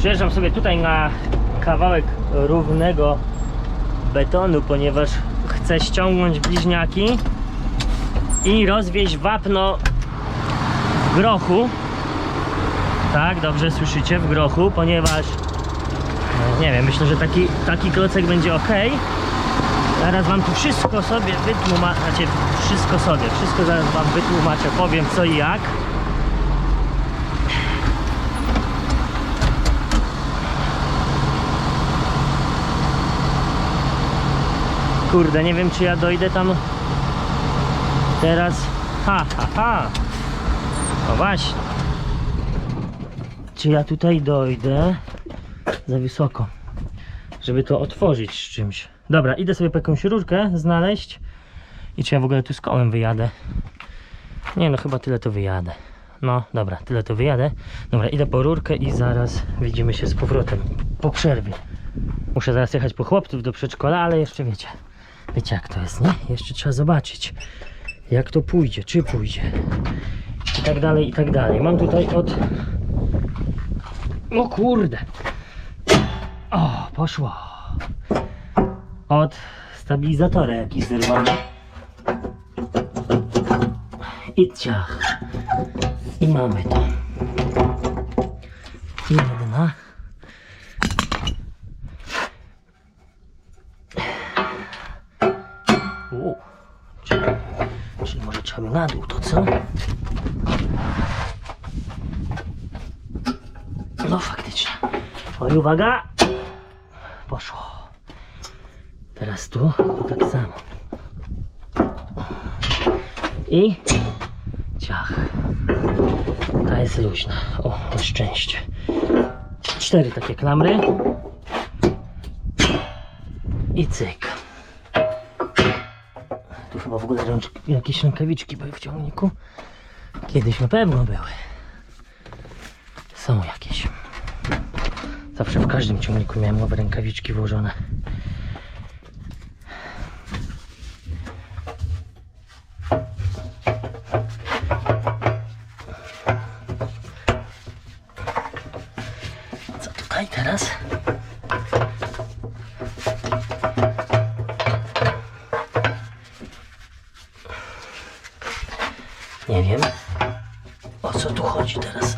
Przyjeżdżam sobie tutaj na kawałek równego betonu, ponieważ chcę ściągnąć bliźniaki i rozwieźć wapno w grochu. Tak, dobrze słyszycie, w grochu, ponieważ nie wiem, myślę, że taki, taki klocek będzie ok. Zaraz wam tu wszystko sobie wytłumaczę, znaczy wszystko sobie, wszystko zaraz wam wytłumaczę, powiem co i jak. Kurde, nie wiem czy ja dojdę tam teraz. Ha, ha, ha. No właśnie. Czy ja tutaj dojdę za wysoko, żeby to otworzyć z czymś. Dobra, idę sobie po jakąś rurkę znaleźć. I czy ja w ogóle tu z kołem wyjadę? Nie no, chyba tyle to wyjadę. No, dobra, tyle to wyjadę. Dobra, idę po rurkę i zaraz widzimy się z powrotem po przerwie. Muszę zaraz jechać po chłopców do przedszkola, ale jeszcze wiecie. Wiecie jak to jest, nie? Jeszcze trzeba zobaczyć, jak to pójdzie, czy pójdzie. I tak dalej, i tak dalej. Mam tutaj od... O kurde! O, poszło. Od stabilizatora jakiś zerwany. I ciach. I mamy to. Jedna. Na dół to co? No faktycznie. Oj, uwaga! Poszło. Teraz tu, to tak samo. I ciach. Ta jest luźna. O, na szczęście. Cztery takie klamry. I cyk. Chyba w ogóle rączki, jakieś rękawiczki były w ciągniku. Kiedyś na pewno były. Są jakieś. Zawsze w każdym ciągniku miałem nowe rękawiczki włożone. Nie wiem. O co tu chodzi teraz?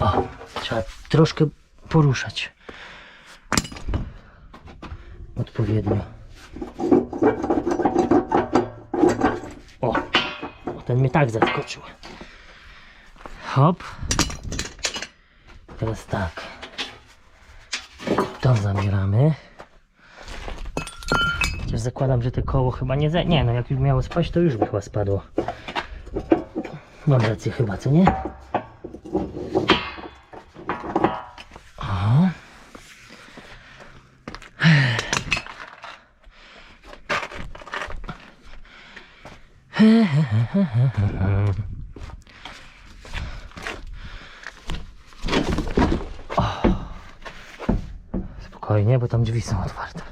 O, trzeba troszkę poruszać. Odpowiednio. O, o, ten mnie tak zaskoczył. Hop. Teraz tak. To zabieramy. Chociaż zakładam, że te koło chyba nie... Nie, no jak już miało spaść, to już by chyba spadło. Mam rację chyba, co nie? Spokojnie, bo tam drzwi są otwarte.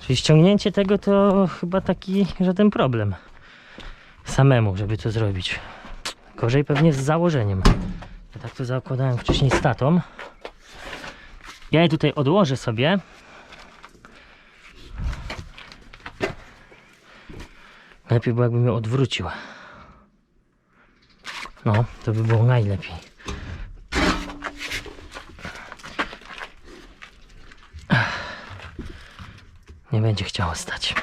Czyli ściągnięcie tego to chyba taki żaden problem samemu, żeby to zrobić. Gorzej pewnie z założeniem. Ja tak to zakładałem wcześniej z tatą. Ja je tutaj odłożę sobie. Lepiej było jakbym ją odwróciła. No, to by było najlepiej. Nie będzie chciało stać.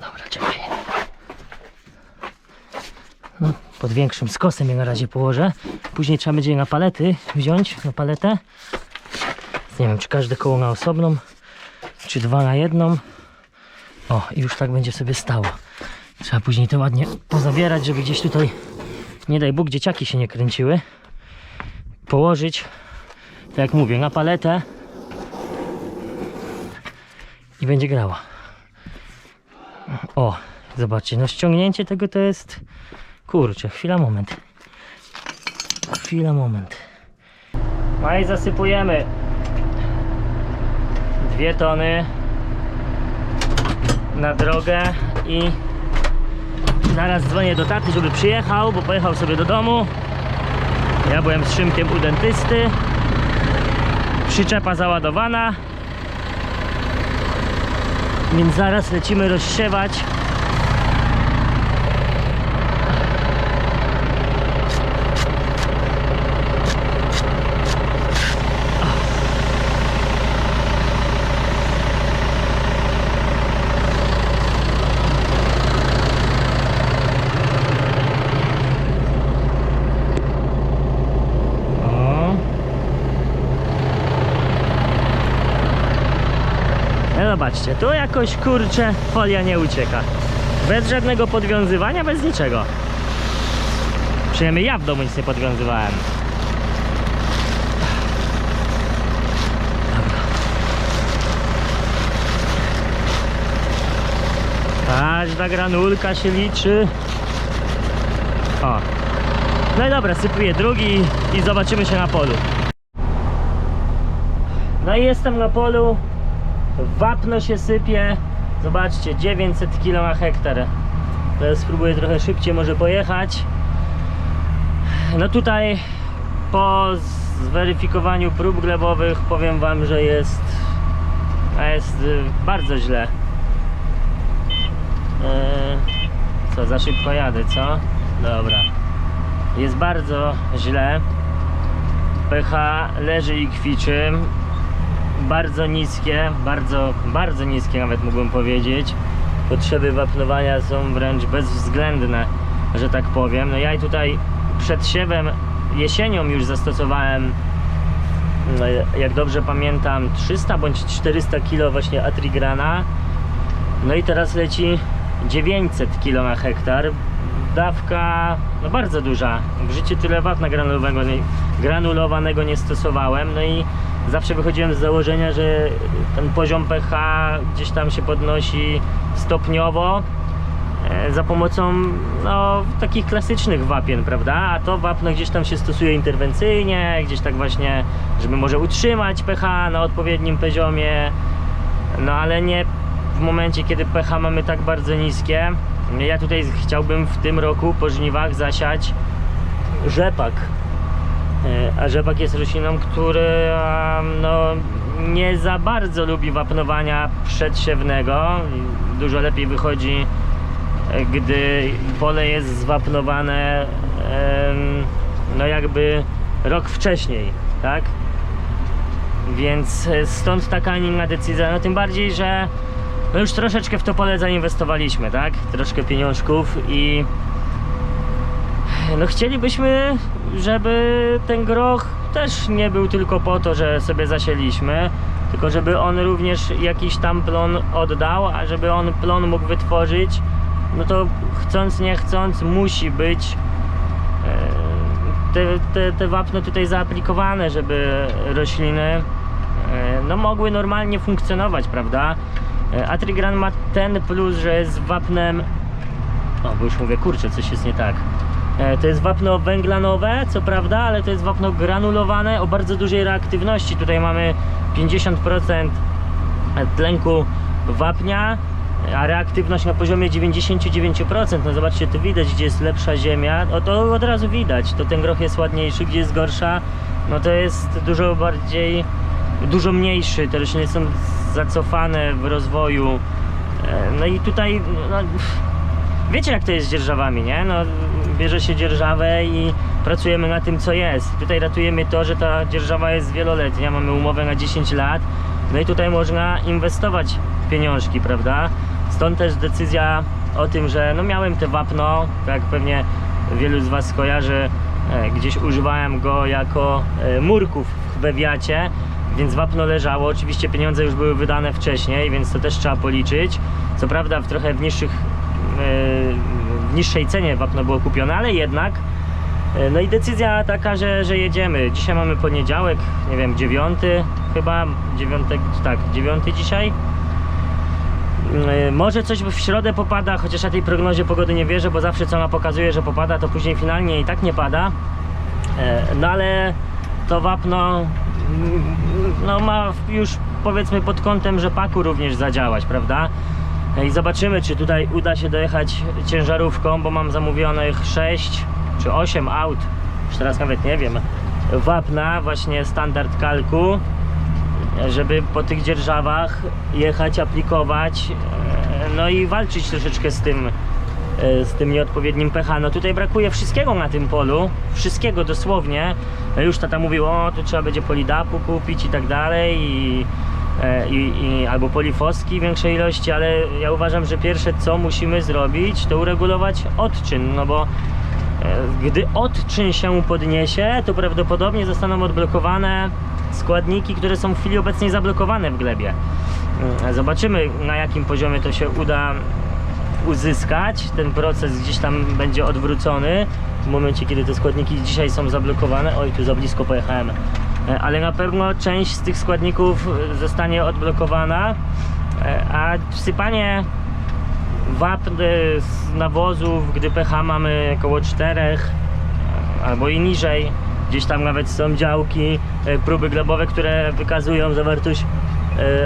Dobra, czekaj. No, pod większym skosem je na razie położę. Później trzeba będzie je na palety wziąć, na paletę. Nie wiem, czy każde koło na osobną, czy dwa na jedną. O, i już tak będzie sobie stało. Trzeba później to ładnie pozabierać, żeby gdzieś tutaj, nie daj Bóg, dzieciaki się nie kręciły. Położyć, tak jak mówię, na paletę i będzie grała. O, zobaczcie, no ściągnięcie tego to jest... Kurczę, chwila, moment. Chwila, moment. No i zasypujemy dwie tony na drogę i Zaraz dzwonię do taty, żeby przyjechał, bo pojechał sobie do domu. Ja byłem z Szymkiem u dentysty. Przyczepa załadowana. Więc zaraz lecimy rozsiewać. O. No zobaczcie, tu jakoś kurczę folia nie ucieka. Bez żadnego podwiązywania, bez niczego. Przynajmniej ja w domu nic nie podwiązywałem. Każda granulka się liczy. O. No i dobra, sypuję drugi i zobaczymy się na polu. No i jestem na polu. Wapno się sypie. Zobaczcie, 900 kg na hektar. Teraz spróbuję trochę szybciej może pojechać. No tutaj po zweryfikowaniu prób glebowych powiem wam, że jest jest y, bardzo źle. Eee, co, za szybko jadę, co? Dobra. Jest bardzo źle. pH leży i kwiczy. Bardzo niskie, bardzo, bardzo niskie nawet mógłbym powiedzieć. Potrzeby wapnowania są wręcz bezwzględne, że tak powiem. No ja i tutaj przed siewem jesienią już zastosowałem, no jak dobrze pamiętam, 300 bądź 400 kg właśnie atrigrana. No i teraz leci 900 kg na hektar. Dawka no bardzo duża. W życiu tyle wapna granulowego, granulowanego nie stosowałem. No i zawsze wychodziłem z założenia, że ten poziom pH gdzieś tam się podnosi stopniowo e, za pomocą no, takich klasycznych wapien, prawda? A to wapno gdzieś tam się stosuje interwencyjnie, gdzieś tak właśnie, żeby może utrzymać pH na odpowiednim poziomie, no ale nie w momencie, kiedy pH mamy tak bardzo niskie. Ja tutaj chciałbym w tym roku po żniwach zasiać rzepak. E, A rzepak jest rośliną, która no, nie za bardzo lubi wapnowania przedsiewnego. Dużo lepiej wychodzi, e, gdy pole jest zwapnowane no jakby rok wcześniej, tak? Więc e, stąd taka, inna decyzja. No tym bardziej, że no już troszeczkę w to pole zainwestowaliśmy, tak? Troszkę pieniążków i no chcielibyśmy, żeby ten groch też nie był tylko po to, że sobie zasieliśmy, tylko żeby on również jakiś tam plon oddał, a żeby on plon mógł wytworzyć, no to chcąc nie chcąc musi być e, te, te, te wapno tutaj zaaplikowane, żeby rośliny e, no mogły normalnie funkcjonować, prawda? E, Atrigran ma ten plus, że jest wapnem o, bo już mówię, kurczę, coś jest nie tak. E, To jest wapno węglanowe, co prawda, ale to jest wapno granulowane o bardzo dużej reaktywności. Tutaj mamy 50% tlenku wapnia, a reaktywność na poziomie 99%. No zobaczcie, tu widać, gdzie jest lepsza ziemia. O, to od razu widać. To ten groch jest ładniejszy, gdzie jest gorsza, no to jest dużo bardziej, dużo mniejszy. Te rośliny są zacofane w rozwoju. E, No i tutaj, no, Wiecie jak to jest z dzierżawami, nie? No, bierze się dzierżawę i pracujemy na tym co jest. Tutaj ratujemy to, że ta dzierżawa jest wieloletnia, mamy umowę na 10 lat. No i tutaj można inwestować pieniążki, prawda? Stąd też decyzja o tym, że no miałem te wapno, jak pewnie wielu z Was kojarzy, e, gdzieś używałem go jako e, murków w bewiacie, więc wapno leżało. Oczywiście pieniądze już były wydane wcześniej, więc to też trzeba policzyć. Co prawda w trochę w niższych w niższej cenie wapno było kupione, ale jednak e, no i decyzja taka, że, że jedziemy. Dzisiaj mamy poniedziałek, nie wiem, dziewiąty chyba, dziewiątek, tak, dziewiąty dzisiaj. E, Może coś w środę popada, chociaż ja tej prognozie pogody nie wierzę, bo zawsze co ona pokazuje, że popada, to później finalnie i tak nie pada. E, No ale to wapno mm, no ma już powiedzmy pod kątem rzepaku również zadziałać, prawda? I zobaczymy, czy tutaj uda się dojechać ciężarówką, bo mam zamówionych 6 czy 8 aut, już teraz nawet nie wiem, wapna, właśnie standard kalku, żeby po tych dzierżawach jechać, aplikować, e, no i walczyć troszeczkę z tym, e, z tym nieodpowiednim pH. No tutaj brakuje wszystkiego na tym polu, wszystkiego dosłownie. No Już tata mówił, o tu trzeba będzie polidapu kupić i tak dalej i, i, i albo polifoski w większej ilości, ale ja uważam, że pierwsze co musimy zrobić to uregulować odczyn, no bo e, gdy odczyn się podniesie, to prawdopodobnie zostaną odblokowane składniki, które są w chwili obecnej zablokowane w glebie. Mm, Zobaczymy na jakim poziomie to się uda uzyskać. Ten proces gdzieś tam będzie odwrócony w momencie, kiedy te składniki dzisiaj są zablokowane. Oj, tu za blisko pojechałem. E, Ale na pewno część z tych składników e, zostanie odblokowana, e, a wsypanie wapn z nawozów, gdy pH mamy około 4 albo i niżej, gdzieś tam nawet są działki, próby glebowe, które wykazują zawartość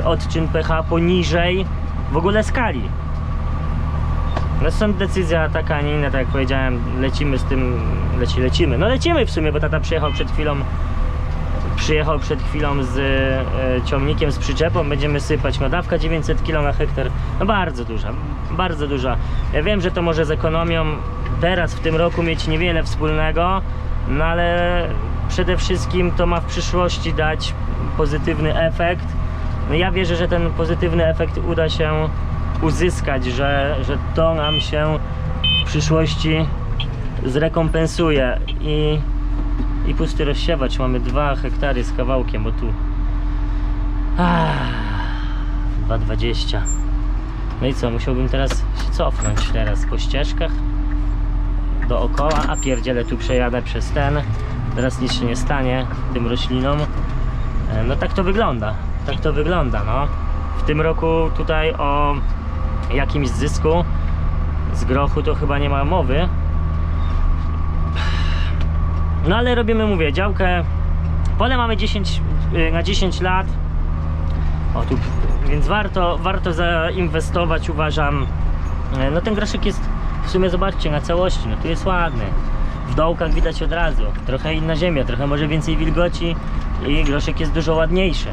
odczyn pH poniżej w ogóle skali. No stąd decyzja taka, a nie inna, tak jak powiedziałem, lecimy z tym, leci, lecimy. No lecimy w sumie, bo tata przyjechał przed chwilą, przyjechał przed chwilą z e, ciągnikiem, z przyczepą, będziemy sypać. No dawka 900 kg na hektar, no bardzo duża, bardzo duża. Ja wiem, że to może z ekonomią teraz w tym roku mieć niewiele wspólnego, no ale przede wszystkim to ma w przyszłości dać pozytywny efekt. No ja wierzę, że ten pozytywny efekt uda się uzyskać, że, że to nam się w przyszłości zrekompensuje i, i pusty rozsiewacz mamy 2 hektary z kawałkiem, bo tu ah, 2,20 no i co, musiałbym teraz się cofnąć teraz po ścieżkach dookoła, a pierdziele tu przejadę przez ten. Teraz nic się nie stanie tym roślinom. E, no tak to wygląda tak to wygląda no. W tym roku tutaj o jakimś zysku z grochu to chyba nie ma mowy no ale robimy, mówię, działkę. Pole mamy 10 y, na 10 lat. O tu, więc warto, warto zainwestować uważam. E, no ten groszek jest w sumie zobaczcie na całości, no tu jest ładny. W dołkach widać od razu trochę inna ziemia, trochę może więcej wilgoci i groszek jest dużo ładniejszy.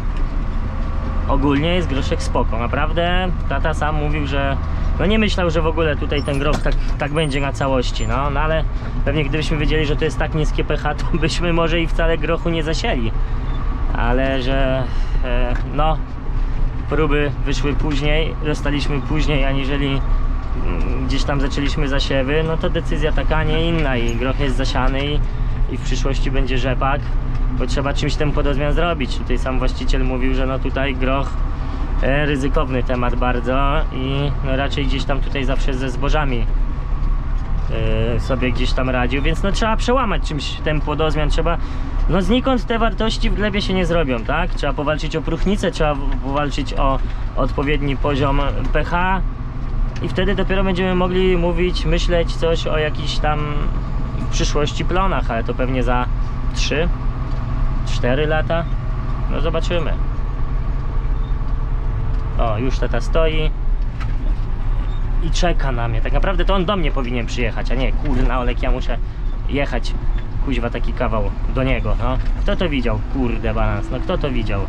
Ogólnie jest groszek spoko, naprawdę. Tata sam mówił, że no nie myślał, że w ogóle tutaj ten groch tak, tak będzie na całości, no, no ale pewnie gdybyśmy wiedzieli, że to jest tak niskie pH, to byśmy może i wcale grochu nie zasieli ale że e, no próby wyszły później, dostaliśmy później aniżeli mm, gdzieś tam zaczęliśmy zasiewy, no to decyzja taka, a nie inna i groch jest zasiany i, i w przyszłości będzie rzepak, bo trzeba czymś ten podozmian zrobić. Tutaj sam właściciel mówił, że no tutaj groch ryzykowny temat bardzo i no raczej gdzieś tam tutaj zawsze ze zbożami e, sobie gdzieś tam radził, więc no trzeba przełamać czymś ten płodozmian, trzeba no znikąd te wartości w glebie się nie zrobią, tak? Trzeba powalczyć o próchnicę, trzeba powalczyć o odpowiedni poziom pH i wtedy dopiero będziemy mogli mówić, myśleć coś o jakichś tam w przyszłości plonach, ale to pewnie za 3 4 lata. No zobaczymy. O, już tata stoi i czeka na mnie. Tak naprawdę to on do mnie powinien przyjechać, a nie kurna Olek, ja muszę jechać kuźwa taki kawał do niego, no. Kto to widział? Kurde balans, no kto to widział?